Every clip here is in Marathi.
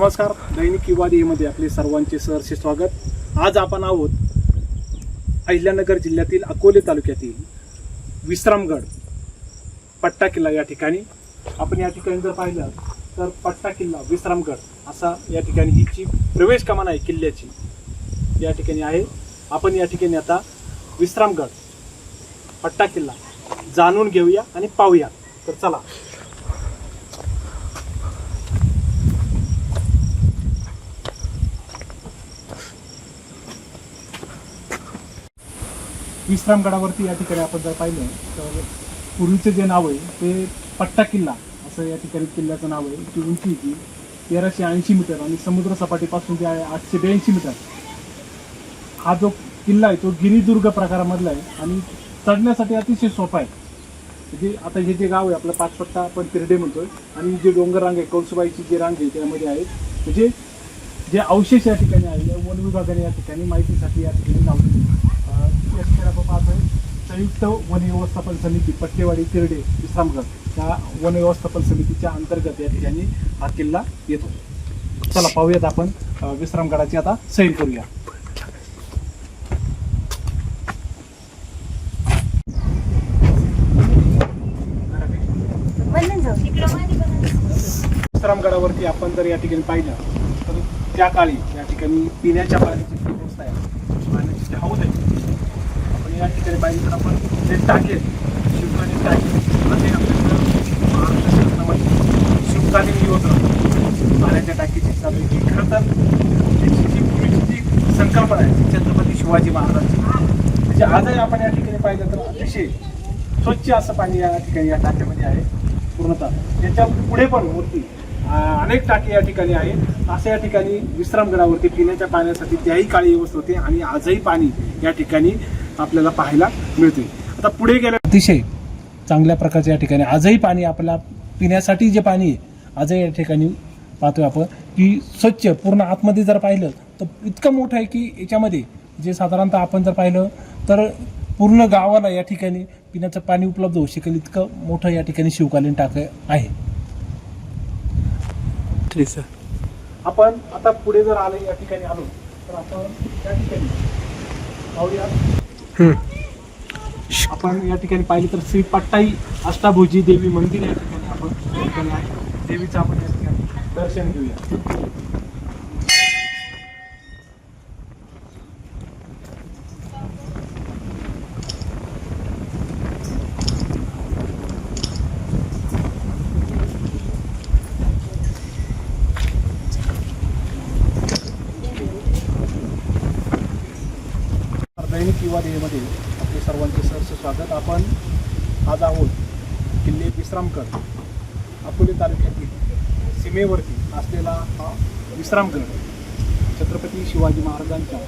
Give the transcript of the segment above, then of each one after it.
नमस्कार. दैनिक युवा मध्ये आपले सर्वांचे सहर्ष स्वागत. आज आपण आहोत अहिल्यानगर जिल्ह्यातील अकोले तालुक्यातील विश्रामगड पट्टा किल्ला या ठिकाणी. आपण या ठिकाणी जर पाहिलं तर पट्टा किल्ला विश्रामगड असा या ठिकाणी हिची प्रवेश कमान आहे किल्ल्याची या ठिकाणी आहे. आपण या ठिकाणी आता विश्रामगड पट्टा किल्ला जाणून घेऊया आणि पाहूया. तर चला. विश्रामगडावरती या ठिकाणी आपण जर पाहिलं तर पूर्वीचं जे नाव आहे ते पट्टा किल्ला असं या ठिकाणी किल्ल्याचं नाव आहे. ती उंची ती तेराशे ऐंशी मीटर आणि समुद्र सपाटीपासून ते आहे आठशे ब्याऐंशी मीटर. हा जो किल्ला आहे तो गिरिदुर्ग प्रकारामधला आहे आणि चढण्यासाठी अतिशय सोपा आहे. म्हणजे आता हे जे गाव आहे आपलं पाचपट्टा आपण तिरडे म्हणतोय आणि जे डोंगर रांग आहे कौसुबाईची जी रांग आहे त्यामध्ये आहे. म्हणजे जे अवशेष या ठिकाणी आहे या वन विभागाने या ठिकाणी माहितीसाठी या ठिकाणी लावले अं, पाहतोय संयुक्त वन व्यवस्थापन समिती पट्टेवाडी तिरडे विश्रामगड या वन व्यवस्थापन समितीच्या अंतर्गत या ठिकाणी हा किल्ला येतो. चला पाहूयात आपण अं, विश्रामगडाची आता सैर करूया. वंदन जाऊ विश्रामगडावरती आपण जर या ठिकाणी पाहिलं तर त्या काळी या ठिकाणी पिण्याच्या पाण्याची जी व्यवस्था आहे. पाण्याची जी हौद आहे या ठिकाणी पाहिजे तर आपण ते टाके शिवकालीन टाके आणि आपल्याकडं महाराष्ट्र शासनामध्ये शिवकालीन योजना पाण्याच्या टाकीची चालू आहे की खरं तर त्याची जी पूर्वीची जी संकल्पना आहे छत्रपती शिवाजी महाराजांची म्हणजे आजही आपण या ठिकाणी पाहिलं तर अतिशय स्वच्छ असं पाणी या ठिकाणी या टाक्यामध्ये आहे. पूर्णतः त्याच्या पुढे पण मूर्ती अं, अनेक टाके या ठिकाणी आहेत. असं या ठिकाणी विश्रामगडावरती पिण्याच्या पाण्यासाठी त्याही काळी व्यवस्था होते आणि आजही पाणी या ठिकाणी आपल्याला पाहायला मिळते आता पुढे गेल्या अतिशय चांगल्या प्रकारच्या या ठिकाणी आजही पाणी आपल्याला पिण्यासाठी जे पाणी आहे आजही या ठिकाणी पाहतोय आपण की स्वच्छ पूर्ण आतमध्ये जर पाहिलं तर इतकं मोठं आहे की याच्यामध्ये जे साधारणतः आपण जर पाहिलं तर पूर्ण गावाला या ठिकाणी पिण्याचं पाणी उपलब्ध होऊ शकेल इतकं मोठं या ठिकाणी शिवकालीन टाक आहे. ठीक सर. आपण आता पुढे जर आले या ठिकाणी आलो तर आपण या ठिकाणी पाहूया आपण या ठिकाणी पाहिलं तर श्री पट्टाई अष्टाभुजी देवी मंदिर या ठिकाणी आपण या ठिकाणी आहे. देवीचं आपण या ठिकाणी दर्शन घेऊया तर दैनिक आपले सर्वांचे सहर्ष स्वागत. आपण आज आहोत किल्ले विश्रामगड अकोले तालुक्यातील सीमेवरती असलेला हा विश्रामगड छत्रपती शिवाजी महाराजांच्या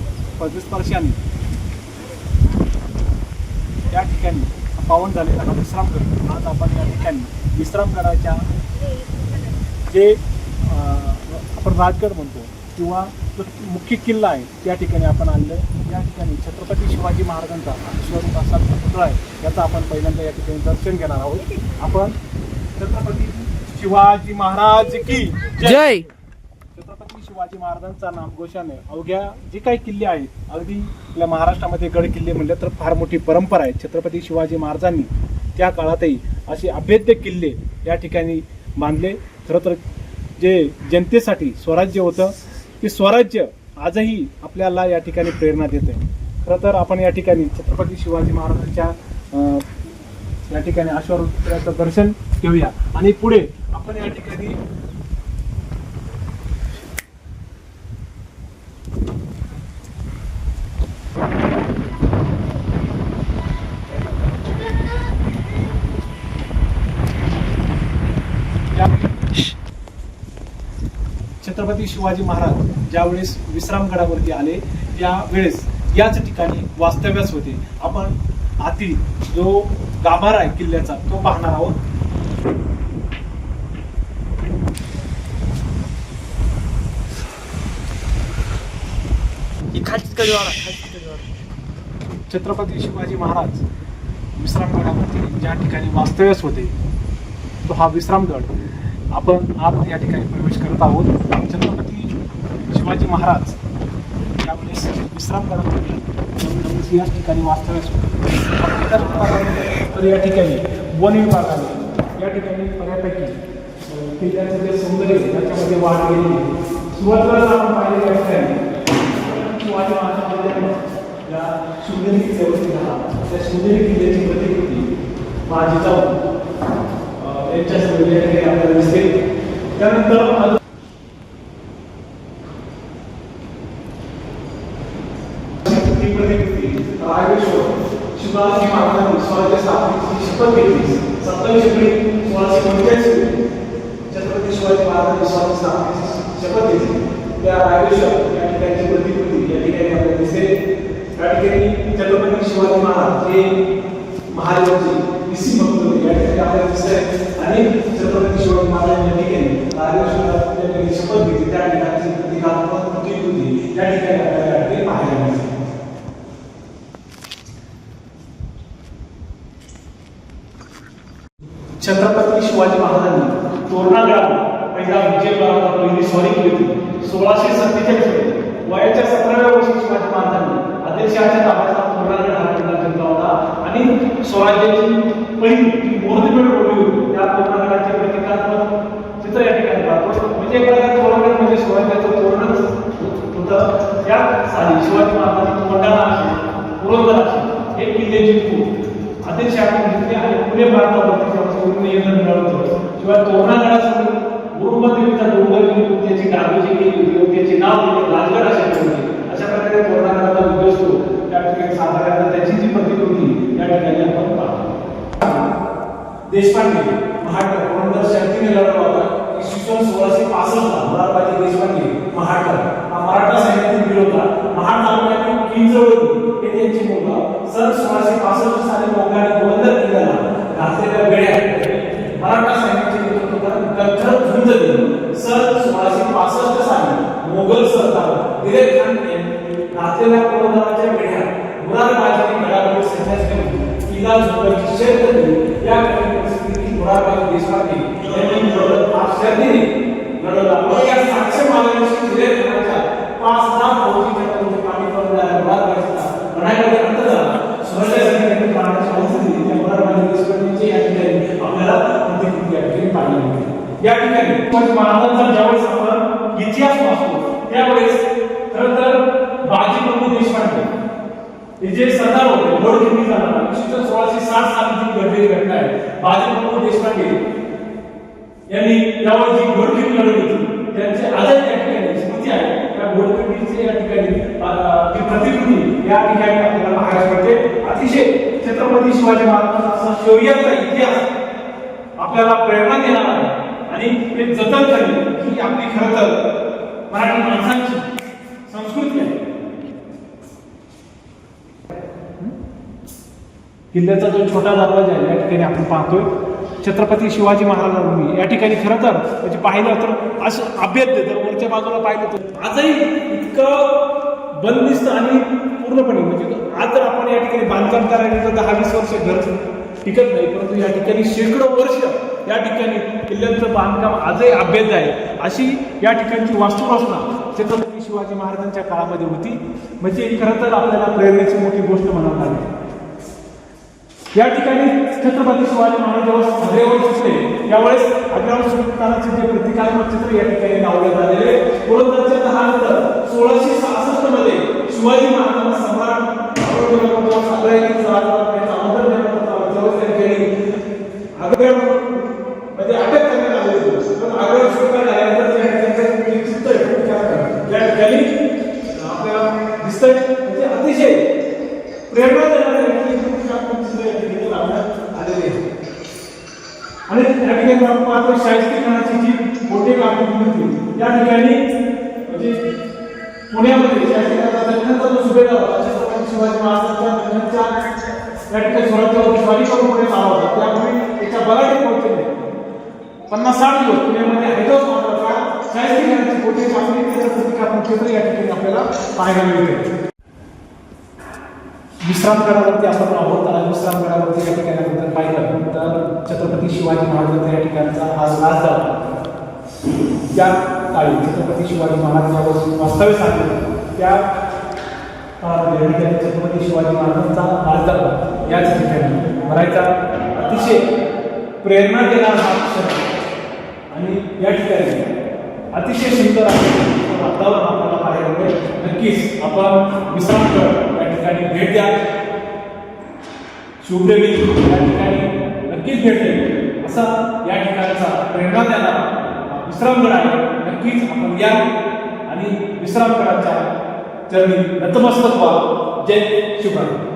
पदस्पर्शाने या ठिकाणी पावन झालेला हा विश्रामगड आज आपण या ठिकाणी विश्रामगडाच्या जे आपण राजगड म्हणतो किंवा जो मुख्य किल्ला आहे त्या ठिकाणी आपण आणलं. या ठिकाणी छत्रपती शिवाजी महाराजांचा अश्वरूप असा पुतळा आहे याचं आपण पहिल्यांदा या ठिकाणी दर्शन घेणार आहोत. आपण छत्रपती शिवाजी महाराज की जय. छत्रपती शिवाजी महाराजांचा नामघोषाने अवघ्या जे काही किल्ले आहेत अगदी आपल्या महाराष्ट्रामध्ये गड किल्ले म्हणले तर फार मोठी परंपरा आहे. छत्रपती शिवाजी महाराजांनी त्या काळातही असे अभेद्य किल्ले या ठिकाणी बांधले. खरं तर जे जनतेसाठी स्वराज्य होतं ते स्वराज्य आजही आपल्याला या ठिकाणी प्रेरणा देते खरं तर आपण या ठिकाणी छत्रपती शिवाजी महाराजांच्या या ठिकाणी अश्वरूपाचं दर्शन घेऊया. आणि पुढे आपण या ठिकाणी छत्रपती शिवाजी महाराज ज्यावेळेस विश्रामगडावरती आले त्यावेळेस याच ठिकाणी वास्तव्यास होते. आपण आतील जो गाभारा आहे किल्ल्याचा तो पाहणार आहोत. छत्रपती शिवाजी महाराज विश्रामगडावरती ज्या ठिकाणी वास्तव्यास होते तो हा विश्रामगड. आपण आज या ठिकाणी प्रवेश करत आहोत. छत्रपती शिवाजी महाराज. त्यावेळेस विश्राम करत होते. त्यावेळेस या ठिकाणी वास्तव्यास तर या ठिकाणी वन विभागाने या ठिकाणी बऱ्यापैकी किल्ल्याचं जे सौंदर्य त्याच्यामध्ये वाढ केलेली आहे. सुरुवातीला आपण पाहिले या ठिकाणी शिवाजी महाराजांमध्ये या शिवनेरी किल्ल्यावरती झाला त्या शिवनेरी किल्ल्याची प्रतिकृती माझी जाऊन यांच्या समोर आपल्याला दिसते त्यानंतर शिवाजी महाराजांनी स्वराज्य स्थापनेची शपथ घेतली सत्तावीस एप्रिल सोळाशे छत्रपती शिवाजी महाराजांनी स्वराज्य स्थापनेची शपथ घेतली त्या रायवेश्वर या ठिकाणची प्रतिकृती या ठिकाणी आपल्याला दिसते त्या ठिकाणी छत्रपती शिवाजी महाराज हे महाराजांची या ठिकाणी आपल्याला दिसत आणि छत्रपती शिवाजी महाराज या ठिकाणी रायवेश्वरात त्या ठिकाणी शपथ घेतली त्या ठिकाणची प्रतिकात्मक प्रतिकृती या ठिकाणी आपल्याला ठिकाणी पाहायला मिळते छत्रपती शिवाजी महाराजांनी तोरणागडावर पहिला विजय बाळाला पहिली स्वारी केली होती. सोळाशे सत्तेचाळीसमध्ये वयाच्या सतराव्या वर्षी शिवाजी महाराजांनी आदिलशहाच्या ताब्याचा तोरणागड हा किल्ला जिंकला होता. आणि स्वराज्याची पहिली जी बोलली होती त्या तोरणागडाचे प्रतिकात्मक चित्र या ठिकाणी पाहतो म्हणजे एक प्रकारे तोरणागड म्हणजे शिवाजीचं तोरणच होतं. त्या साली शिवाजी महाराजांनी तोंडाळा पुरंदर हे किल्ले अतिशय आपण जिंकले आणि पुणे प्रांतावरती नियंत्रण मिळवतो शिवाय तोरणागडासमोर गुरुमदेवीचा डोंगर घेऊन त्याची डागोजी केली होती त्याचे नाव म्हणजे राजगड अशा ठेवले अशा प्रकारे तोरणागडाचा उद्देश होतो त्या ठिकाणी साधारणतः त्याची जी प्रतिकृती या ठिकाणी आपण पाहतो. देशपांडे महाटक पुरंदर शर्तीने लढवला होता इसवी सन सोळाशे पासष्टला मुरारबाजी देशपांडे महाडकर. हा मराठा सैन्यातील वीर होता. महाड तालुक्यातील किंजवळी हे त्यांची मुलगा. सन सोळाशे पासष्ट साली मोंगाने पुरंदर किल्ल्याला घातलेल्या वेड्या मराठा सैन्याचे नेतृत्व करत कठोर झुंज दिली सन सोळाशे पासष्ट साली मोगल सरदार दिलेर खान यांनी घातलेल्या पुरंदराच्या वेड्या मुरारबाजीने गडावर सध्याच केली किल्ला झोपायची शर्त दिली या कमी परिस्थितीत मुरारबाजी देशपांडे यांनी लढत आश्चर्याने लढवला व या साक्ष मालकाशी दिलेर खानाच्या पाच लाख फौजीच्या तोंडी पाणी पडणाऱ्या मुरारबाजीचा लढाईमध्ये अंत झाला स्वराज्यासाठी त्यांनी प्राणाची आहुती दिली त्या मुरारबाजी देशपांडेची या ठिकाणी आपल्याला प्रतिकृती या ठिकाणी पाहायला मिळते या ठिकाणी शिवाजी महाराजांचा ज्यावेळेस आपण इतिहास वाचतो त्यावेळेस खरं तर बाजी प्रभू देशपांडे हे जे सरदार होते घोडखिंडी झाला इसवी सोळाशे साठ साली जी घडलेली घटना आहे बाजीप्रभू देशपांडे यांनी त्यावर जी घोडखिंडी लढवली होती त्यांचे आजही त्या ठिकाणी स्मृती आहे. त्या घोडखिंडीचे या ठिकाणी अं, प्रतिकृती या ठिकाणी आपल्याला पाहायला मिळते. अतिशय छत्रपती शिवाजी महाराजांचा शौर्याचा इतिहास आपल्याला प्रेरणा देणार आहे. आणि ते जतन करणे ही आपली खरं तर मराठी माणसांची संस्कृती आहे. किल्ल्याचा जो छोटा दरवाजा आहे या ठिकाणी आपण पाहतोय. छत्रपती शिवाजी महाराजांनी या ठिकाणी खरं तर म्हणजे पाहिलं तर असं अभेद्य जर वरच्या बाजूला पाहिलं तर आजही इतकं बंदिस्त आणि पूर्णपणे म्हणजे आज जर आपण या ठिकाणी बांधकाम करायला तर दहा वीस वर्ष घर टिकत नाही. परंतु या ठिकाणी शेकडो वर्ष या ठिकाणी किल्ल्यांचं बांधकाम आजही अभेद्य आहे. अशी या ठिकाणची वास्तुरचना छत्रपती शिवाजी महाराजांच्या काळामध्ये होती. म्हणजे खरं तर आपल्याला प्रेरणेची मोठी गोष्ट म्हणावं लागेल या ठिकाणी छत्रपती शिवाजी महाराज जेव्हा सगळेवर सुटले त्यावेळेस अग्राम सुलतानाचे जे प्रतिकात्मक चित्र या ठिकाणी लावण्यात आलेले पुरंदरच्या दहानंतर सोळाशे सहासष्टमध्ये शिवाजी महाराजांना सम्राट औरंगजेबाला जेव्हा अटक करण्यात आली होती. पण आग्र्यावर सुटका झाल्यानंतर त्या ठिकाणी जे चित्र आहे प्रतिकात्मक, या ठिकाणी आपल्याला दिसतंय म्हणजे अतिशय प्रेरणा देणारे आणि प्रतिकात्मक चित्र या ठिकाणी लावण्यात आलेले आहे. आणि त्या ठिकाणी आपण पाहतो शाहिस्ते खानाची जी मोठी कामगिरी होती त्या ठिकाणी म्हणजे पुण्यामध्ये शाहिस्ते खानाचा दख्खनचा जो सुभेदार होता छत्रपती शिवाजी महाराजांच्या दख्खनच्या त्या ठिकाणी स्वराज्यावर स्वारी करून पुण्यात आला होता त्यामुळे त्याच्या बलाढ्य पोहोचले पन्नास साठ दिवस पुण्यामध्ये हैदराबाद महाराजा शाहिस्ते खानाची मोठी कामगिरी त्याचं प्रतिकात्मक चित्र या ठिकाणी आपल्याला पाहायला मिळते विश्रामगडावरती आपण आहोत आणि विश्रामगडावरती या ठिकाणी आपण पाहिलं तर छत्रपती शिवाजी महाराजांचा या ठिकाणचा हा राजधान त्या काळी छत्रपती शिवाजी महाराज ज्यावेळेस वास्तव्य साधले त्या ठिकाणी छत्रपती शिवाजी महाराजांचा राजदरबार याच ठिकाणी मरायचा अतिशय प्रेरणा देणारा क्षण आणि या ठिकाणी अतिशय सुंदर आहे. वातावरण नक्कीच आपण विश्रामगड या ठिकाणी भेट द्या. शिवप्रेमी या ठिकाणी नक्कीच भेट द्यावी असा या ठिकाणचा प्रेरणा देणारा विश्रामगड आहे नक्कीच आपण या आणि विश्रामगडाच्या चरणी नतमस्तक व्हा. जय शिवराय.